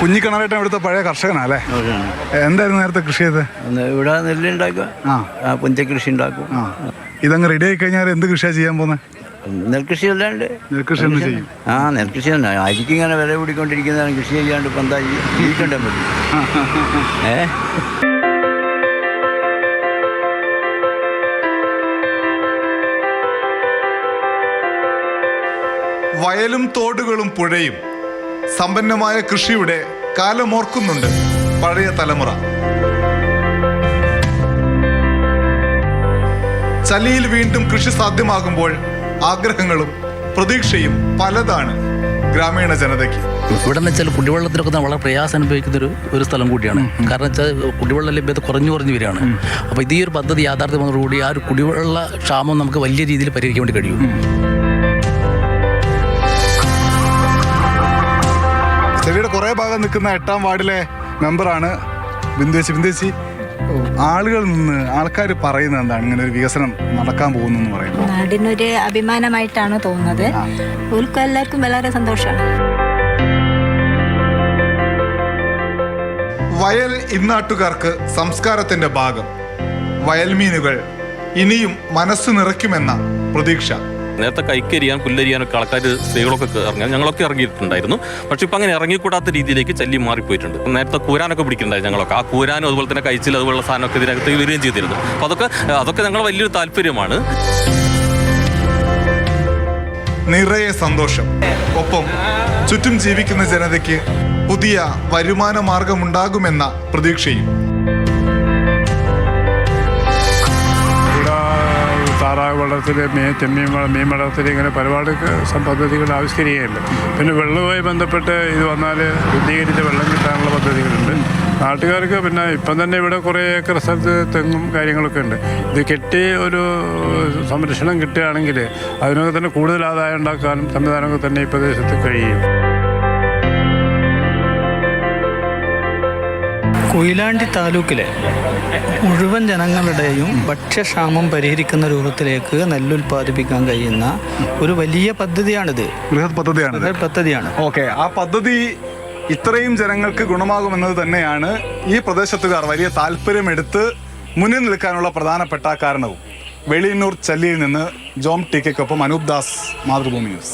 കുഞ്ഞിക്കിണറേട്ടൻ ഇവിടുത്തെ പഴയ കർഷകനല്ലേ. എന്തായിരുന്നു നേരത്തെ കൃഷി ചെയ്ത് ഇവിടെ നെല്ലുണ്ടാക്കുക ആ. പുഞ്ചകൃഷി ഉണ്ടാക്കും. ഇതങ്ങ് റെഡി ആയി കഴിഞ്ഞാൽ എന്ത് കൃഷിയാ ചെയ്യാൻ പോകുന്നത് നെൽകൃഷി അല്ലാണ്ട്. നെൽകൃഷി ചെയ്യും ആ നെൽകൃഷി തന്നെ അരിക്ക് ഇങ്ങനെ വില കൂടിക്കൊണ്ടിരിക്കുന്നതാണ്. കൃഷി ചെയ്യാണ്ട് ഇപ്പം എന്താ ജീവിക്കണ്ടേ പറ്റും ഏ? വയലും തോടുകളും പുഴയും സമ്പന്നമായ കൃഷിയുടെ കാലമോർക്കുന്നുണ്ട് പഴയ തലമുറ. ചലിയിൽ വീണ്ടും കൃഷി സാധ്യമാകുമ്പോൾ ആഗ്രഹങ്ങളും പ്രതീക്ഷയും പലതാണ് ഗ്രാമീണ ജനതയ്ക്ക്. ഇവിടെ എന്ന് വെച്ചാൽ കുടിവെള്ളത്തിനൊക്കെ നമ്മൾ വളരെ പ്രയാസം അനുഭവിക്കുന്ന ഒരു ഒരു സ്ഥലം കൂടിയാണ്. കാരണം വെച്ചാൽ കുടിവെള്ള ലഭ്യത കുറഞ്ഞു കുറഞ്ഞു വരികയാണ്. അപ്പോൾ ഇത് ഈ ഒരു പദ്ധതി യാഥാർത്ഥ്യമാകുന്നതോടുകൂടി ആ ഒരു കുടിവെള്ള ക്ഷാമം നമുക്ക് വലിയ രീതിയിൽ പരിഹരിക്കാൻ വേണ്ടി കഴിയും. കുറെ ഭാഗം നിൽക്കുന്ന എട്ടാം വാർഡിലെ മെമ്പറാണ് ബിന്ദുവേച്ചി ബിന്ദുവേച്ചി ആളുകൾ നിന്ന് ആൾക്കാർ പറയുന്നത് എന്താണ്? ഇങ്ങനെ ഒരു വികസനം നടക്കാൻ പോകുന്നു എന്ന് പറയുന്നത്. നാടിനൊരു അഭിമാനമായിട്ടാണ് തോന്നുന്നത്. ഓൽക്കും എല്ലാവർക്കും വളരെ സന്തോഷമാണ്. വയൽ ഇന്നാട്ടുകാർക്ക് സംസ്കാരത്തിന്റെ ഭാഗം. വയൽമീനുകൾ ഇനിയും മനസ്സ് നിറയ്ക്കുമെന്ന പ്രതീക്ഷ. നേരത്തെ കൈക്കരിയാൻ പുല്ലരിയാനൊക്കെ ആൾക്കാർ സ്ത്രീകളൊക്കെ ഇറങ്ങിയാൽ ഞങ്ങളൊക്കെ ഇറങ്ങിയിട്ടുണ്ടായിരുന്നു. പക്ഷെ ഇപ്പം അങ്ങനെ ഇറങ്ങിക്കൂടാത്ത രീതിയിലേക്ക് ചല്ലി മാറിപ്പോയിട്ടുണ്ട്. നേരത്തെ കൂരാനൊക്കെ പിടിക്കുന്നുണ്ടായിരുന്നു ഞങ്ങളൊക്കെ. ആ കൂരാനും അതുപോലെ തന്നെ കഴിച്ചിൽ അതുപോലുള്ള സാധനമൊക്കെ ഇതിനകത്ത് വരികയും ചെയ്തിരുന്നു. അപ്പോൾ അതൊക്കെ അതൊക്കെ ഞങ്ങളെ വലിയൊരു താല്പര്യമാണ്. നിറയെ സന്തോഷം. ഒപ്പം ചുറ്റും ജീവിക്കുന്ന ജനതയ്ക്ക് പുതിയ വരുമാന മാർഗമുണ്ടാകുമെന്ന പ്രതീക്ഷയും. വളർത്തൽ മീൻ വള- മീൻ വളർത്തൽ ഇങ്ങനെ ഒരുപാട് ക- പദ്ധതികൾ ആവിഷ്കരിക്കുകയുണ്ട്. പിന്നെ വെള്ളവുമായി ബന്ധപ്പെട്ട് ഇത് വന്നാൽ ശുദ്ധീകരിച്ച വെള്ളം കിട്ടാനുള്ള പദ്ധതികളുണ്ട്. നാട്ടുകാർക്ക് പിന്നെ ഇപ്പം തന്നെ ഇവിടെ കുറേ ഏക്കർ സ്ഥലത്ത് തെങ്ങും കാര്യങ്ങളൊക്കെ ഉണ്ട്. ഇത് കെട്ടി ഒരു സംരക്ഷണം കിട്ടുകയാണെങ്കിൽ അതിനൊക്കെ തന്നെ കൂടുതൽ ആദായം ഉണ്ടാക്കാനും സംവിധാനമൊക്കെ തന്നെ ഈ പ്രദേശത്ത് കഴിയും. കൊയിലാണ്ടി താലൂക്കിലെ മുഴുവൻ ജനങ്ങളുടെയും ഭക്ഷ്യക്ഷാമം പരിഹരിക്കുന്ന രൂപത്തിലേക്ക് നെല്ലുൽപാദിപ്പിക്കാൻ കഴിയുന്ന ഒരു വലിയ പദ്ധതിയാണിത്. ബൃഹത് പദ്ധതിയാണ് ബൃഹത് പദ്ധതിയാണ്. ഓക്കെ ആ പദ്ധതി ഇത്രയും ജനങ്ങൾക്ക് ഗുണമാകുമെന്നത് തന്നെയാണ് ഈ പ്രദേശത്തുകാർ വലിയ താല്പര്യമെടുത്ത് മുന്നിൽ നിൽക്കാനുള്ള പ്രധാനപ്പെട്ട കാരണവും. വെളിയന്നൂർ ചല്ലിയിൽ നിന്ന് ജോം ടി കെക്കൊപ്പം അനൂപ് ദാസ് മാതൃഭൂമി ന്യൂസ്.